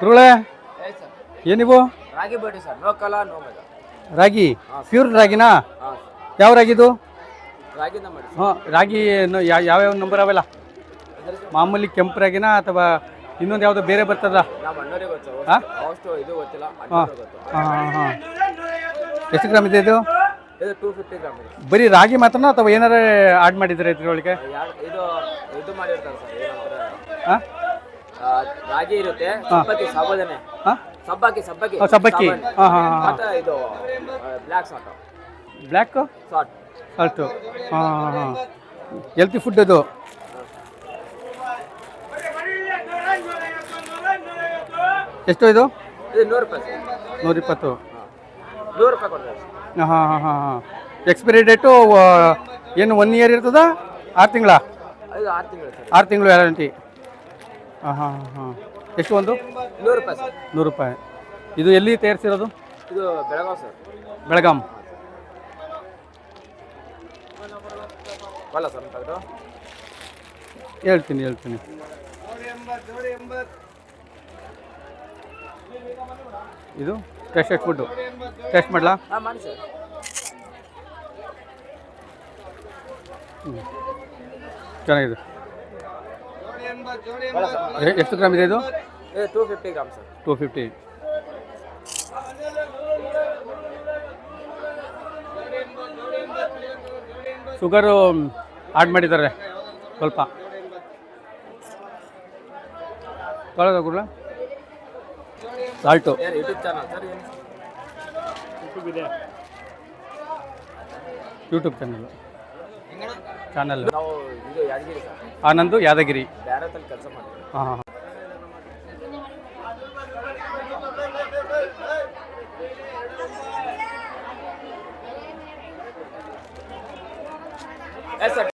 ಗುರುಗಳೇ ಏನಿವು? ರಾಗಿ ಬೇಡಿ ಸರ್ ನೋ ಕಲರ್ ನೋ ಮಜಾ ರಾಗಿ? ಪ್ಯೂರ್ ರಾಗಿನಾ? ಯಾವ ರಾಗಿದು? ಮಾಡಿ ಹಾಂ ರಾಗಿ ಯಾವ ಯಾವ ಯಾವ್ಯಾವ ನಂಬರ್ ಅವೆಲ್ಲ? ಮಾಮೂಲಿ ಕೆಂಪು ರಾಗಿನಾ ಅಥವಾ ಇನ್ನೊಂದು ಯಾವುದೋ ಬೇರೆ ಬರ್ತದ? ನಮ್ಮ ಅಣ್ಣವ್ರಿಗೆ ಗೊತ್ತು ಹಾ? ಅಷ್ಟು ಇದು ಗೊತ್ತಿಲ್ಲ ಹಾಂ. ಅಣ್ಣವ್ರಿಗೆ ಗೊತ್ತು. ಹಾಂ ಹಾಂ ಹಾಂ. ಎಷ್ಟು ಗ್ರಾಮ್ ಇದೆ ಇದು? ಇದು ಟೂ ಫಿಫ್ಟಿ ಗ್ರಾಮ್ ಇದೆ. ಬರೀ ರಾಗಿ ಮಾತ್ರನಾ ಅಥವಾ ಏನಾರ ಆಡ್ ಮಾಡಿದ್ರೆ ಇದ್ರೊಳಗೆ? ಯಾರು ಇದು ಇದು ಮಾಡಿರ್ತಾರೆ ಸರ್ ಏನಂತಾರೆ? ಹಾಂ? ಆ, ರಾಗಿ ಇರುತ್ತೆ ಸಬ್ಬಕ್ಕಿ ಸಾಬೋದನೆ. ಸಬ್ಬಕ್ಕಿ ಸಬ್ಬಕ್ಕಿ ಸಬ್ಬಕ್ಕಿ. ಹಾಂ ಹಾಂ ಮತ್ತೆ ಇದು black salt black salt salt ಹಾಂ ಹಾಂ ಹಾಂ. ಹೆಲ್ತಿ ಫುಡ್ ಅದು. ಎಷ್ಟು ಇದು? ಇದು ನೂರು ರೂಪಾಯಿ ನೂರಿಪ್ಪತ್ತು. ನೂರು ರೂಪಾಯಿ ಕೊಡ್ತಾರೆ ಹಾಂ ಹಾಂ ಹಾಂ ಹಾಂ. ಎಕ್ಸ್ಪೈರಿ ಡೇಟು ಏನು ಒನ್ ಇಯರ್ ಇರ್ತದ? ಆರು ತಿಂಗಳ? ಆರು ತಿಂಗಳು ಆರು ತಿಂಗಳು ಗ್ಯಾರಂಟಿ ಹಾಂ ಹಾಂ ಹಾಂ ಎಷ್ಟು ಒಂದು? ನೂರು ರೂಪಾಯಿ ಸರ್. ನೂರು ರೂಪಾಯಿ. ಇದು ಎಲ್ಲಿ ತಯಾರಿಸಿರೋದು? ಇದು ಬೆಳಗಾವ್ ಸರ್. ಬೆಳಗಾಂ. ಬಲ್ಲ ಸರ್ ಹೇಳ್ತೀನಿ ಹೇಳ್ತೀನಿ. ಇದು ಟೆಸ್ಟೆಡ್ ಫುಡ್ಡು ಟೆಸ್ಟ್ ಮಾಡಲಾ? ಹಾಂ ಮಾಡಿ ಸರ್. ಚೆನ್ನಾಗಿದೆ. ಎಷ್ಟು ಗ್ರಾಮ್ ಇದೆ ಇದು? Two fifty gram sir. Two fifty sugar add ಮಾಡಿದ್ದಾರೆ. ಸ್ವಲ್ಪ. ತೊಳೆದ ಗುರುಳ ಸಾಲ್ಟು ಯೂಟ್ಯೂಬ್ ಚಾನಲ್ ಚಾನಲ್ ನಾವು ಇದು ಯಾದಗಿರಿ ಸರ್. ಆನಂದು ಯಾದಗಿರಿ. ಕೆಲಸ ಮಾಡ್ತೀವಿ. ಹಾಂ ಹಾಂ. Yes sir